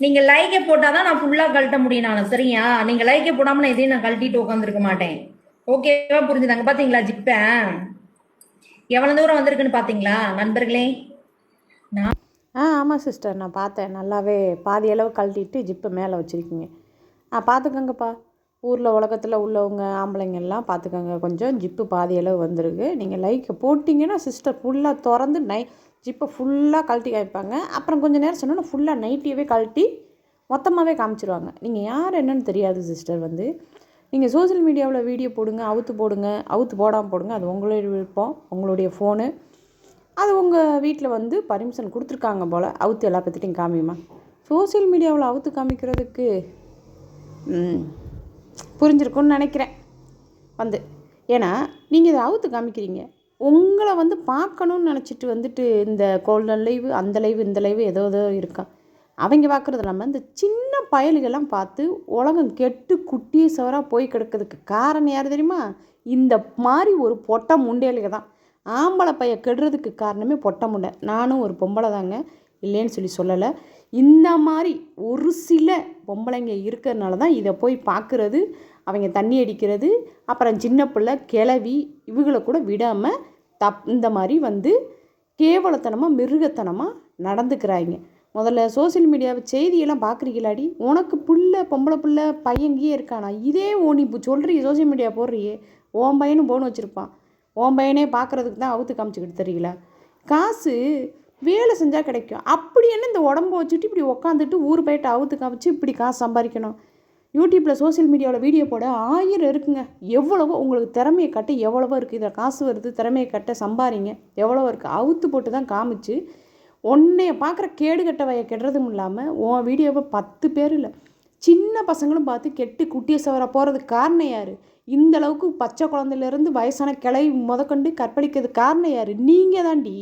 நீங்கள் லைக்கை போட்டாதான் நான் ஃபுல்லாக கழட்ட முடியும் நான் சரியா? நீங்கள் லைக்கை போடாமல் நான் எதையும் நான் கழட்டிட்டு உட்காந்துருக்க மாட்டேன். ஓகேவா புரிஞ்சுதாங்க. பார்த்தீங்களா ஜிப்பேன் எவ்வளோ தூரம் வந்திருக்குன்னு பார்த்தீங்களா நண்பர்களே? ஆ ஆமாம் சிஸ்டர் நான் பார்த்தேன். நல்லாவே பாதி அளவு கழட்டிட்டு ஜிப்பை மேலே வச்சுருக்கீங்க. ஆ பார்த்துக்கோங்கப்பா ஊரில் உலகத்தில் உள்ளவங்க ஆம்பளைங்கல்லாம் பார்த்துக்கோங்க கொஞ்சம் ஜிப்பு பாதி அளவு வந்திருக்கு. நீங்கள் லைக்கை போட்டிங்கன்னா சிஸ்டர் ஃபுல்லாக திறந்து நை ஜிப்பை ஃபுல்லாக கழட்டி காமிப்பாங்க. அப்புறம் கொஞ்சம் நேரம் சொன்னோன்னா ஃபுல்லாக நைட்டியவே கழட்டி மொத்தமாகவே காமிச்சிருவாங்க. நீங்கள் யார் என்னன்னு தெரியாது சிஸ்டர் வந்து. நீங்கள் சோஷியல் மீடியாவில் வீடியோ போடுங்க அவுத்து போடுங்க அவுத்து போடாமல் போடுங்க. அது உங்களுடைய விருப்பம் உங்களுடைய ஃபோனு அது உங்கள் வீட்டில் வந்து பர்மிஷன் கொடுத்துருக்காங்க போல். அவுத்து எல்லா பற்றிட்டையும் காமியுமா? சோஷியல் மீடியாவில் அவுத்து காமிக்கிறதுக்கு ம், புரிஞ்சிருக்கும்னு நினைக்கிறேன். வந்து. ஏன்னா நீங்கள் இதை அவுத்து காமிக்கிறீங்க. உங்களை வந்து பார்க்கணுன்னு நினச்சிட்டு வந்துட்டு இந்த கோல்டன் லைவ் அந்த லைவ் இந்த லைவ் ஏதோ ஏதோ இருக்கா? அவங்க பார்க்குறது இல்லாமல் இந்த சின்ன பயலுகெல்லாம் பார்த்து உலகம் கெட்டு குட்டி சவராக போய் கிடக்கிறதுக்கு காரணம் யார் தெரியுமா? இந்த மாதிரி ஒரு பொட்டை முண்டையிலுக தான். ஆம்பளை பைய கெடுறதுக்கு காரணமே பொட்டை முண்டை. நானும் ஒரு பொம்பளை தாங்க. இல்லைன்னு சொல்லி சொல்லலை. இந்த மாதிரி ஒரு சில பொம்பளைங்க இருக்கிறதுனால தான் இதை போய் பார்க்குறது அவங்க தண்ணி அடிக்கிறது அப்புறம் சின்ன பிள்ளை கிளவி இவங்களை கூட விடாமல் தப் இந்த மாதிரி வந்து கேவலத்தனமாக மிருகத்தனமாக நடந்துக்கிறாங்க முதல்ல சோஷியல் மீடியாவை செய்தியெல்லாம் பார்க்குறீங்களாடி உனக்கு புள்ள பொம்பளை புள்ள பையங்கியே இருக்கானா? இதே ஓ நீ இப்போ சொல்கிறீ சோஷியல் மீடியா போடுறியே. ஓன் பையனும் போன் வச்சுருப்பான். ஓன் பையனே பார்க்குறதுக்கு தான் அவுத்து காமிச்சிக்கிட்டு தெரியல. காசு வேலை செஞ்சால் கிடைக்கும். அப்படி என்ன இந்த உடம்ப வச்சுட்டு இப்படி உக்காந்துட்டு ஊர் போயிட்டு அவுத்து காமிச்சு இப்படி காசு சம்பாதிக்கணும் யூடியூப்பில் சோஷியல் மீடியாவில் வீடியோ போட ஆயிரம் இருக்குங்க. எவ்வளவோ உங்களுக்கு திறமையை கட்ட எவ்வளவோ இருக்குது இதில் காசு வருது திறமையை கட்ட சம்பாரிங்க எவ்வளவோ இருக்குது அவுத்து போட்டு தான் காமிச்சு உன்னைய பார்க்குற கேடு கெட்ட வய கெடுறதும் இல்லாமல் உன் வீடியோவை பத்து பேர் இல்லை சின்ன பசங்களும் பார்த்து கெட்டு குட்டியை சவர போகிறதுக்கு காரணம் யார்? இந்த அளவுக்கு பச்சை குழந்தையிலேருந்து வயசான கிளை முதக்கொண்டு கற்பழிக்கிறதுக்கு காரணம் யார்? நீங்கள் தாண்டி.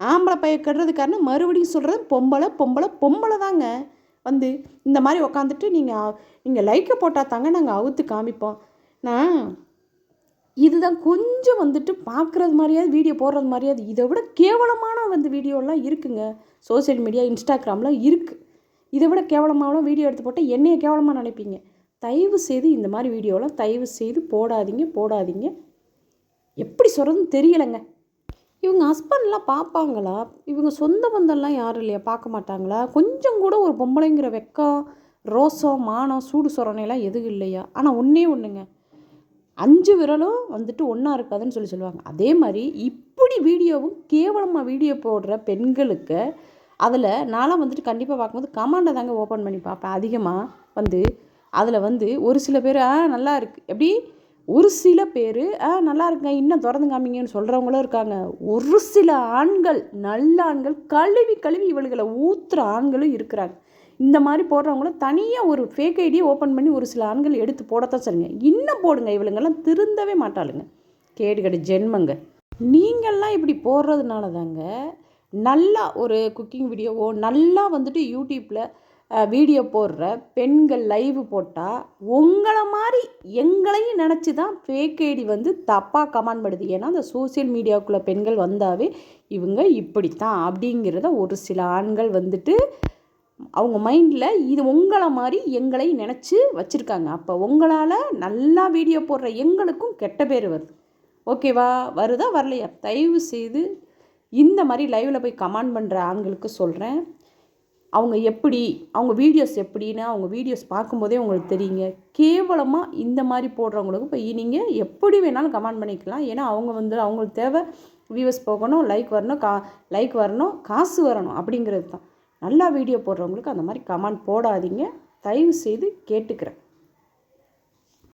ஆம்பளை பைய கெடுறது காரணம் மறுபடியும் சொல்கிறது பொம்பளை பொம்பளை பொம்பளை தாங்க. வந்து இந்த மாதிரி உக்காந்துட்டு நீங்கள் நீங்கள் லைக்கை போட்டால் தாங்க நாங்கள் அவுத்து காமிப்போம். நான் இதுதான் கொஞ்சம் வந்துட்டு பார்க்குறது மாதிரியாவது வீடியோ போடுறது மாதிரியாவது இதை விட கேவலமான வந்து வீடியோலாம் இருக்குங்க. சோசியல் மீடியா இன்ஸ்டாகிராம்லாம் இருக்குது இதை விட கேவலமான வீடியோ எடுத்து போட்டால் என்னைய கேவலமாக நினைப்பீங்க? தயவு செய்து இந்த மாதிரி வீடியோலாம் தயவு செய்து போடாதீங்க போடாதீங்க. எப்படி சொல்கிறதுன்னு தெரியலைங்க. இவங்க ஹஸ்பண்ட்லாம் பார்ப்பாங்களா? இவங்க சொந்த பந்தம்லாம் யாரும் இல்லையா? பார்க்க மாட்டாங்களா? கொஞ்சம் கூட ஒரு பொம்பளைங்கிற வெக்கம் ரோசம் மானம் சூடு சொரணையெல்லாம் எதுவும் இல்லையா? ஆனால் ஒன்றே ஒன்றுங்க அஞ்சு விரலும் வந்துட்டு ஒன்றா இருக்காதுன்னு சொல்லி சொல்லுவாங்க. அதே மாதிரி இப்படி வீடியோவும் கேவலமாக வீடியோ போடுற பெண்களுக்கு அதில் நான்லாம் வந்துட்டு கண்டிப்பாக பார்க்கும்போது கமாண்டை தாங்க ஓப்பன் பண்ணி பார்ப்பேன். அதிகமாக வந்து அதில் வந்து ஒரு சில பேர் நல்லா இருக்குது எப்படி? ஒரு சில பேர் ஆ நல்லா இருக்குங்க இன்னும் திறந்து காமிங்கன்னு சொல்கிறவங்களும் இருக்காங்க. ஒரு சில ஆண்கள் நல்ல ஆண்கள் கழுவி கழுவி இவளுகளை ஊற்றுற ஆண்களும் இருக்கிறாங்க. இந்த மாதிரி போடுறவங்களும் தனியாக ஒரு ஃபேக் ஐடியை ஓப்பன் பண்ணி ஒரு சில ஆண்கள் எடுத்து போடத்தான் சரிங்க இன்னும் போடுங்க இவளுங்கெல்லாம் திருந்தவே மாட்டாளுங்க. கேடு கெடு ஜென்மங்க. நீங்கள்லாம் இப்படி போடுறதுனால தாங்க நல்லா ஒரு குக்கிங் வீடியோவோ நல்லா வந்துட்டு யூடியூப்பில் வீடியோ போடுற பெண்கள் லைவ் போட்டால் உங்களை மாதிரி எங்களையும் நினச்சி தான் ஃபேக் ஐடி வந்து தப்பாக கமெண்ட் பண்ணுது ஏன்னா அந்த சோஷியல் மீடியாவுக்குள்ளே பெண்கள் வந்தாவே இவங்க இப்படித்தான் அப்படிங்கிறத ஒரு சில ஆண்கள் வந்துட்டு அவங்க மைண்டில் இது உங்களை மாதிரி எங்களை நினச்சி வச்சுருக்காங்க. அப்போ உங்களால் நல்லா வீடியோ போடுற எங்களுக்கும் கெட்ட பேர் வருது. ஓகேவா வருதா? வரலையா? தயவு செய்து இந்த மாதிரி லைவில் போய் கமெண்ட் பண்ணுற ஆண்களுக்கு சொல்கிறேன் அவங்க எப்படி அவங்க வீடியோஸ் எப்படின்னு அவங்க வீடியோஸ் பார்க்கும்போதே உங்களுக்கு தெரியுங்க. கேவலமாக இந்த மாதிரி போடுறவங்களுக்கு இப்போ நீங்கள் எப்படி வேணாலும் கமெண்ட் பண்ணிக்கலாம். ஏன்னா அவங்க வந்து அவங்களுக்கு தேவை வியூவர்ஸ் போகணும் லைக் வரணும் கா லைக் வரணும் காசு வரணும் அப்படிங்கிறது தான். நல்லா வீடியோ போடுறவங்களுக்கு அந்த மாதிரி கமெண்ட் போடாதீங்க. தயவு செய்து கேட்டுக்கிறேன்.